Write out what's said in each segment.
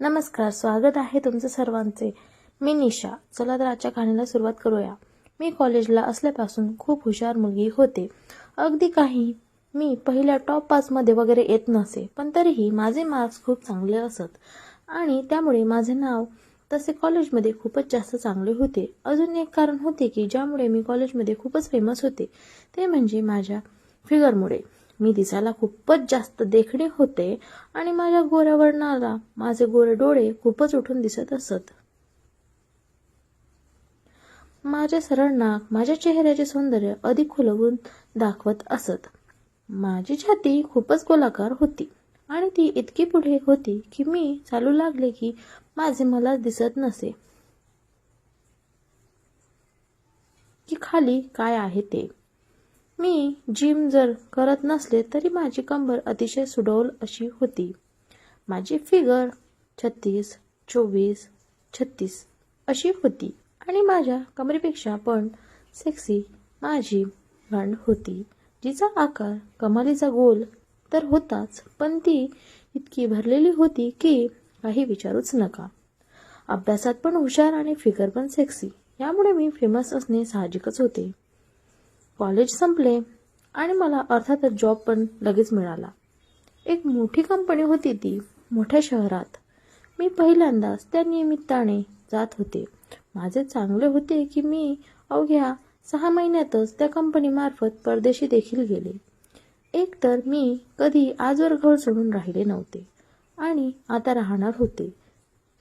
नमस्कार स्वागत आहे तुमचं सर्वांचे. मी निशा. चला तर आजच्या कहाणीला सुरुवात करूया. मी कॉलेजला असल्यापासून खूप हुशार मुलगी होते. अगदी काही मी पहिल्या टॉप पाचमध्ये वगैरे येत नसे पण तरीही माझे मार्क्स खूप चांगले असत. आणि त्यामुळे माझे नाव तसे कॉलेजमध्ये खूपच जास्त चांगले होते. अजून एक कारण होते की ज्यामुळे मी कॉलेजमध्ये खूपच फेमस होते ते म्हणजे माझ्या फिगरमुळे मी दिसायला खूपच जास्त देखणे होते आणि माझ्या गोऱ्या वर्णाला माझे गोरे डोळे खूपच उठून दिसत असत. माझे सरळ नाक माझ्या चेहऱ्याचे सौंदर्य अधिक खुलवून दाखवत असत. माझी छाती खूपच गोलाकार होती आणि ती इतकी पुढे होती की मी चालू लागले की माझे मला दिसत नसे. की खाली काय आहे ते? मी जिम जर करत नसले तरी माझी कंबर अतिशय सुडौल अशी होती. माझी फिगर छत्तीस चोवीस छत्तीस अशी होती आणि माझ्या कमरेपेक्षा पण सेक्सी माझी गांड होती जिचा आकार कमालीचा गोल तर होताच पण ती इतकी भरलेली होती की काही विचारूच नका. अभ्यासात पण हुशार आणि फिगर पण सेक्सी यामुळे मी फेमस असणे साहजिकच होते. कॉलेज संपले आणि मला अर्थातच जॉब पण लगेच मिळाला. एक मोठी कंपनी होती ती मोठ्या शहरात. मी पहिल्यांदाच त्या निमित्ताने जात होते. माझे चांगले होते की मी अवघ्या सहा महिन्यातच त्या कंपनीमार्फत परदेशी देखील गेले. एक तर मी कधी आजवर घर सोडून राहिले नव्हते आणि आता राहणार होते.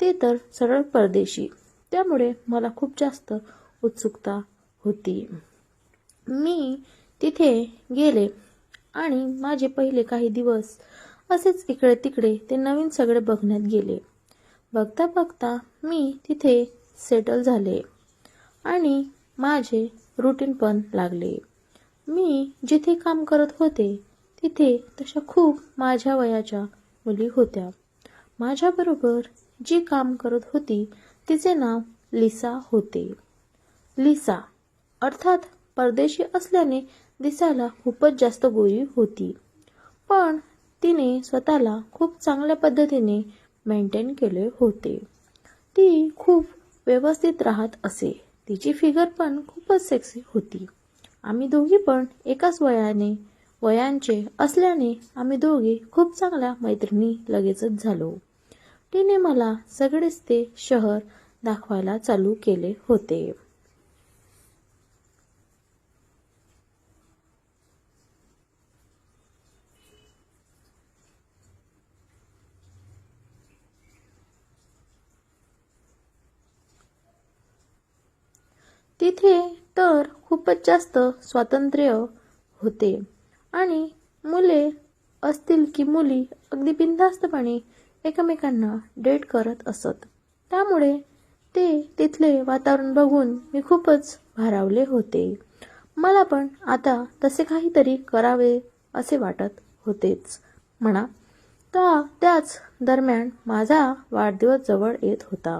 ते तर सरळ परदेशी. त्यामुळे मला खूप जास्त उत्सुकता होती. मी तिथे गेले आणि माझे पहिले काही दिवस असेच इकडे तिकडे ते नवीन सगळे बघण्यात गेले. बघता बघता मी तिथे सेटल झाले आणि माझे रुटीन पण लागले. मी जिथे काम करत होते तिथे तशा खूप माझ्या वयाच्या मुली होत्या. माझ्याबरोबर जी काम करत होती तिचे नाव लिसा होते. लिसा अर्थात परदेशी असल्याने दिसायला खूपच जास्त गोरी होती. पण तिने स्वतःला खूप चांगल्या पद्धतीने मेंटेन केले होते. ती खूप व्यवस्थित राहत असे. तिची फिगर पण खूपच सेक्सी होती. आम्ही दोघी पण एकाच वयाने वयांचे असल्याने आम्ही दोघी खूप चांगल्या मैत्रिणी लगेचच झालो. तिने मला सगळेच ते शहर दाखवायला चालू केले होते. तिथे तर खूपच जास्त स्वातंत्र्य होते. आणि मुले असतील की मुली अगदी बिनधास्तपणे एकमेकांना डेट करत असत. त्यामुळे ते तिथले वातावरण बघून मी खूपच भारावले होते. मला पण आता तसे काहीतरी करावे असे वाटत होतेच. म्हणा तर त्याच दरम्यान माझा वाढदिवस जवळ येत होता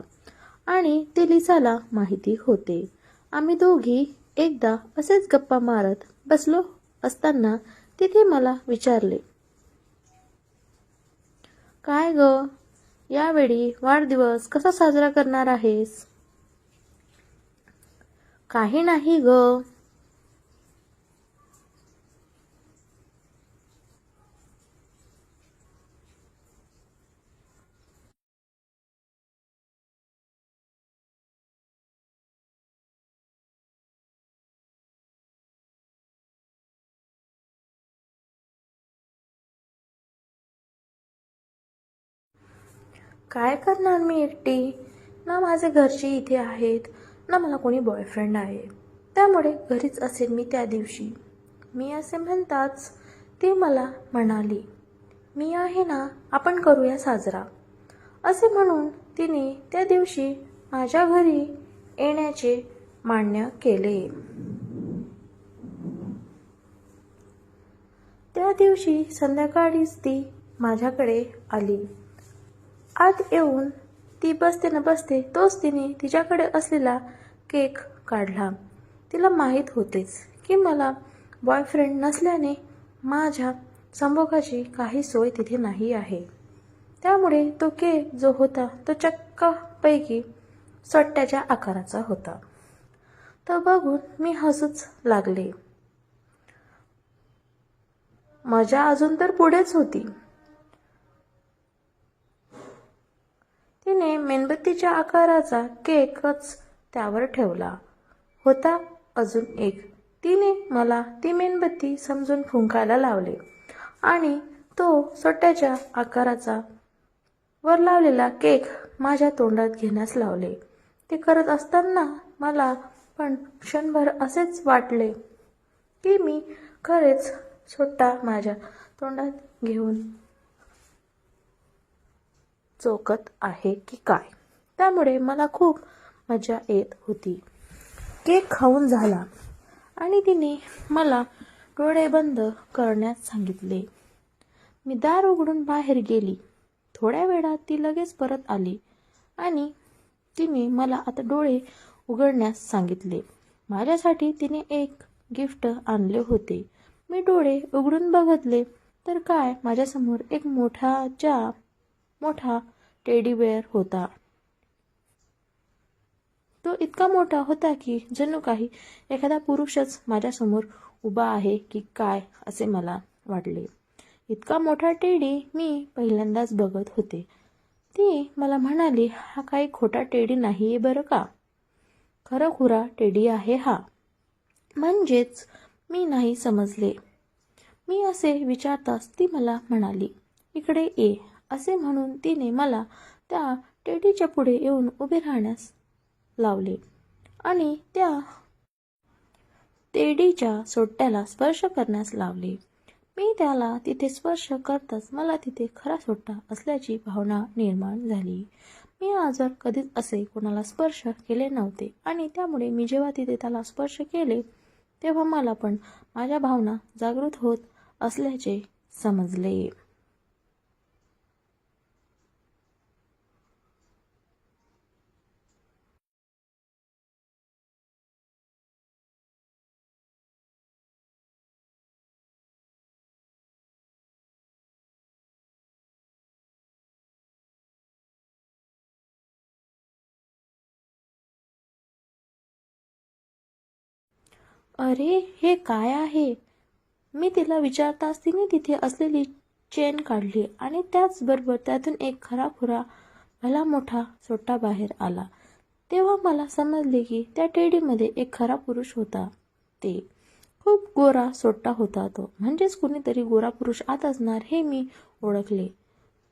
आणि ते लिसाला माहिती होते. आम्ही दोघी एकदा असेच गप्पा मारत बसलो असताना तिथे मला विचारले काय ग? यावेळी वाढदिवस कसा साजरा करणार आहेस? काही नाही ग. काय करणार मी एकटी? ना माझे घरचे इथे आहेत ना मला कोणी बॉयफ्रेंड आहे. त्यामुळे घरीच असेल मी त्या दिवशी. मी असे म्हणताच ती मला म्हणाली मी आहे ना आपण करूया साजरा. असे म्हणून तिने त्या दिवशी माझ्या घरी येण्याचे मान्य केले. त्या दिवशी संध्याकाळीच ती माझ्याकडे आली. आत येऊन ती बसते न बसते तोच तिने तिच्याकडे असलेला केक काढला. तिला माहीत होतेच की मला बॉयफ्रेंड नसल्याने माझ्या संभोगाची काही सोय तिथे नाही आहे. त्यामुळे तो केक जो होता तो चक्कापैकी सोट्ट्याच्या आकाराचा होता. तो बघून मी हसूच लागले. मजा अजून तर पुढेच होती. तिने मेणबत्तीच्या आकाराचा केकच त्यावर ठेवला. होता अजून एक. तिने मला ती मेणबत्ती समजून फुंकायला लावले आणि तो सोट्याच्या आकाराचा वर लावलेला केक माझ्या तोंडात घेण्यास लावले. ते करत असताना मला पण क्षणभर असेच वाटले की मी खरेच सोट्टा माझ्या तोंडात घेऊन चोकत आहे की काय? त्यामुळे मला खूप मजा येत होती. केक खाऊन झाला. आणि तिने मला डोळे बंद करण्यास सांगितले. मी दार उघडून बाहेर गेली. थोड्या वेळात ती लगेच परत आली. आणि तिने मला आता डोळे उघडण्यास सांगितले. माझ्यासाठी तिने एक गिफ्ट आणले होते. मी डोळे उघडून बघितले. तर काय? माझ्यासमोर एक मोठाच्या मोठा टेडी बेअर होता. तो इतका मोठा होता की जणू काही एखादा पुरुषच माझ्यासमोर उभा आहे की काय असे मला वाटले. इतका मोठा टेडी मी पहिल्यांदाच बघत होते. ती मला म्हणाली हा काही खोटा टेडी नाही आहे बरं का? खरंखुरा टेडी आहे हा. म्हणजेच मी नाही समजले. मी असे विचारताच ती मला म्हणाली इकडे ये. असे म्हणून तिने मला त्या टेडीच्या पुढे येऊन उभे राहण्यास लावले आणि त्या टेडीच्या सोट्ट्याला स्पर्श करण्यास लावले. मी त्याला तिथे स्पर्श करताच मला तिथे खरा सोट्टा असल्याची भावना निर्माण झाली. मी आजवर कधीच असे कोणाला स्पर्श केले नव्हते आणि त्यामुळे मी जेव्हा तिथे त्याला स्पर्श केले तेव्हा मला पण माझ्या भावना जागृत होत असल्याचे समजले. अरे हे काय आहे? मी तिला विचारताच तिने तिथे असलेली चेन काढली आणि त्याचबरोबर त्यातून एक खरा खुरा भला मोठा सोट्टा बाहेर आला. तेव्हा मला समजले की त्या टेडीमध्ये एक खरा पुरुष होता. ते खूप गोरा सोट्टा होता तो. म्हणजेच कुणीतरी गोरा पुरुष आत असणार हे मी ओळखले.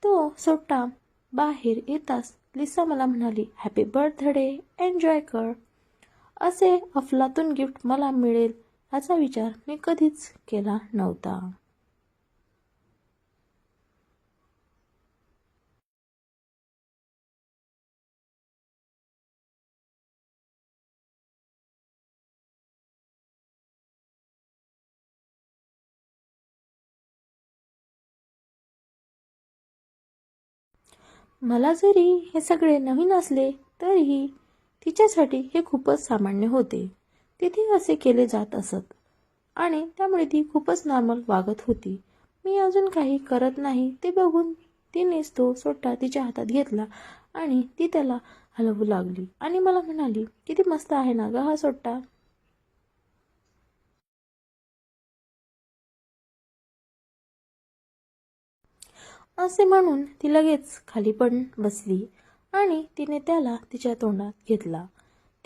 तो सोट्टा बाहेर येताच लिसा मला म्हणाली हॅपी बर्थडे एन्जॉय कर. असे अफलातून गिफ्ट मला मिळेल याचा विचार मी कधीच केला नव्हता. मला जरी हे सगळे नवीन असले तरीही तिच्यासाठी हे खूपच सामान्य होते. तिथे असे केले जात असत. आणि त्यामुळे ती खूपच नॉर्मल वागत होती. मी अजून काही करत नाही ते बघून तिनेच तो सोट्टा तिच्या हातात घेतला आणि ती त्याला हलवू लागली. आणि मला म्हणाली किती मस्त आहे ना ग हा सोट्टा असे म्हणून ती लगेच खाली पण बसली. आणि तिने त्याला तिच्या तोंडात घेतला.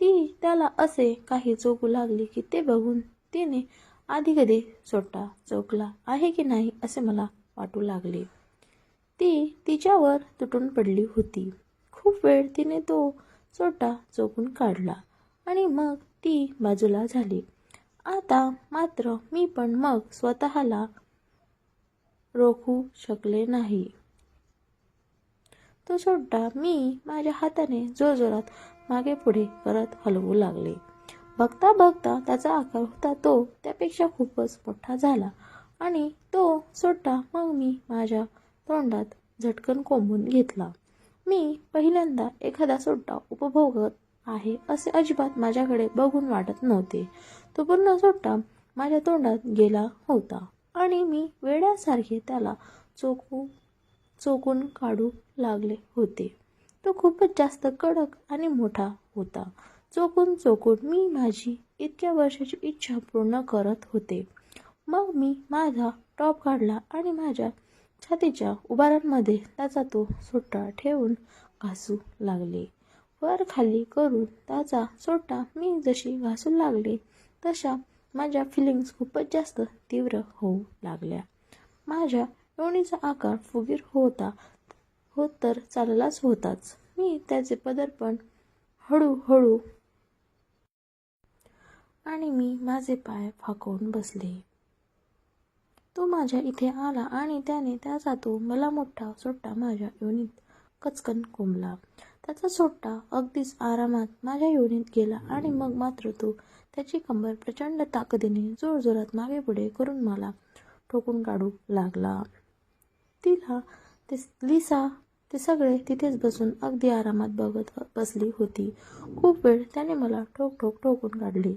ती त्याला असे काही चोकू लागली की ते बघून तिने आधी कधी सोट्टा चोकला आहे की नाही असे मला वाटू लागले. ती तिच्यावर तुटून पडली होती. खूप वेळ तिने तो सोटा चोकून काढला आणि मग ती बाजूला झाली. आता मात्र मी पण मग स्वतःला रोखू शकले नाही. तो सोड्डा मी माझ्या हाताने जोरजोरात मागे पुढे करत हलवू लागले. बघता बघता त्याचा आकार होता तो त्यापेक्षा खूपच मोठा झाला आणि तो सोड्डा मग मी माझ्या तोंडात झटकन कोंबून घेतला. मी पहिल्यांदा एखादा सोट्टा उपभोगत आहे असे अजिबात माझ्याकडे बघून वाटत नव्हते. तो पूर्ण सोट्टा माझ्या तोंडात गेला होता आणि मी वेड्यासारखे त्याला चोखू चोकून काढू लागले होते. तो खूपच जास्त कडक आणि मोठा होता. चोकून चोकून मी माझी इतक्या वर्षाची इच्छा पूर्ण करत होते. मग मी माझा टॉप काढला आणि माझ्या छातीच्या उभारांमध्ये त्याचा तो सोट्टा ठेवून घासू लागले. वर खाली करून त्याचा सोटा मी जशी घासू लागले तशा माझ्या फिलिंग्स खूपच जास्त तीव्र होऊ लागल्या. माझ्या योनीचा आकार फुगीर होता. होत तर चाललाच होताच. मी त्याचे पदरपण हळूहळू आणि मी माझे पाय फाकवून बसले. तो माझ्या इथे आला आणि त्याने त्याचा तो मला मोठा सोट्टा माझ्या योनीत कचकन कोंबला. त्याचा सोट्टा अगदीच आरामात माझ्या योनीत गेला आणि मग मात्र तो त्याची कंबर प्रचंड ताकदीने जोरजोरात मागे पुढे करून मला ठोकून काढू लागला. तिला ते लिसा ते सगळे तिथेच बसून अगदी आरामात बघत बसली होती. खूप वेळ त्याने मला ठोक ठोक ठोकून काढली.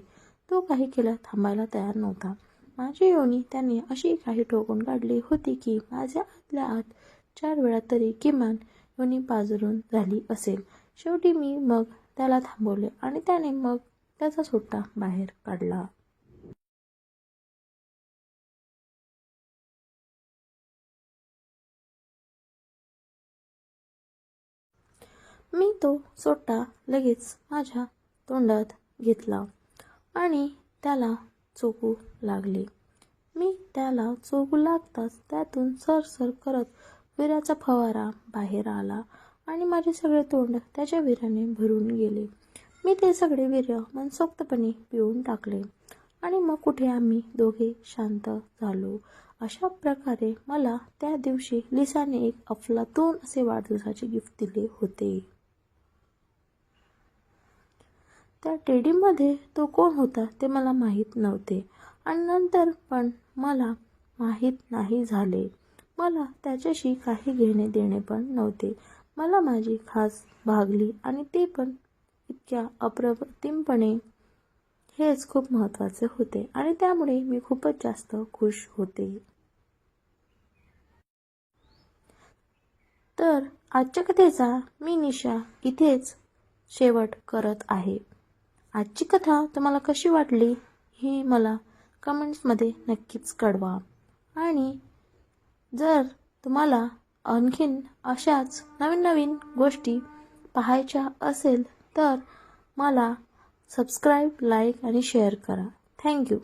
तो काही केला थांबायला तयार नव्हता. माझी योनी त्याने अशी काही ठोकून काढली होती की माझ्या आतल्या आत चार वेळा तरी किमान योनी पाजरून झाली असेल. शेवटी मी मग त्याला थांबवले आणि त्याने मग त्याचा सुट्टा बाहेर काढला. मी तो सोट्टा लगेच माझ्या तोंडात घेतला आणि त्याला चोकू लागले. मी त्याला चोकू लागताच त्यातून सरसर करत विराचा फवारा बाहेर आला आणि माझे सगळे तोंड त्याच्या विराने भरून गेले. मी ते सगळे वीर्य मनसोक्तपणे पिऊन टाकले आणि मग कुठे आम्ही दोघे शांत झालो? अशा प्रकारे मला त्या दिवशी लिसाने एक अफलातून असे वाढदिवसाचे गिफ्ट दिले होते. त्या टेडीमध्ये तो कोण होता ते मला माहीत नव्हते. आणि नंतर पण मला माहीत नाही झाले. मला त्याच्याशी काही घेणे देणे पण नव्हते. मला माझी खास भागली आणि ते पण इतक्या अप्रतिमपणे. हेच खूप महत्त्वाचे होते आणि त्यामुळे मी खूपच जास्त खुश होते. तर आजच्या कथेचा मी निशा इथेच शेवट करत आहे. आजची कथा तुम्हाला कशी वाटली ही मला कमेंट्समध्ये नक्कीच कळवा. आणि जर तुम्हाला आणखीन अशाच नवीन नवीन गोष्टी पाहायच्या असेल तर मला सबस्क्राईब लाईक आणि शेअर करा. Thank you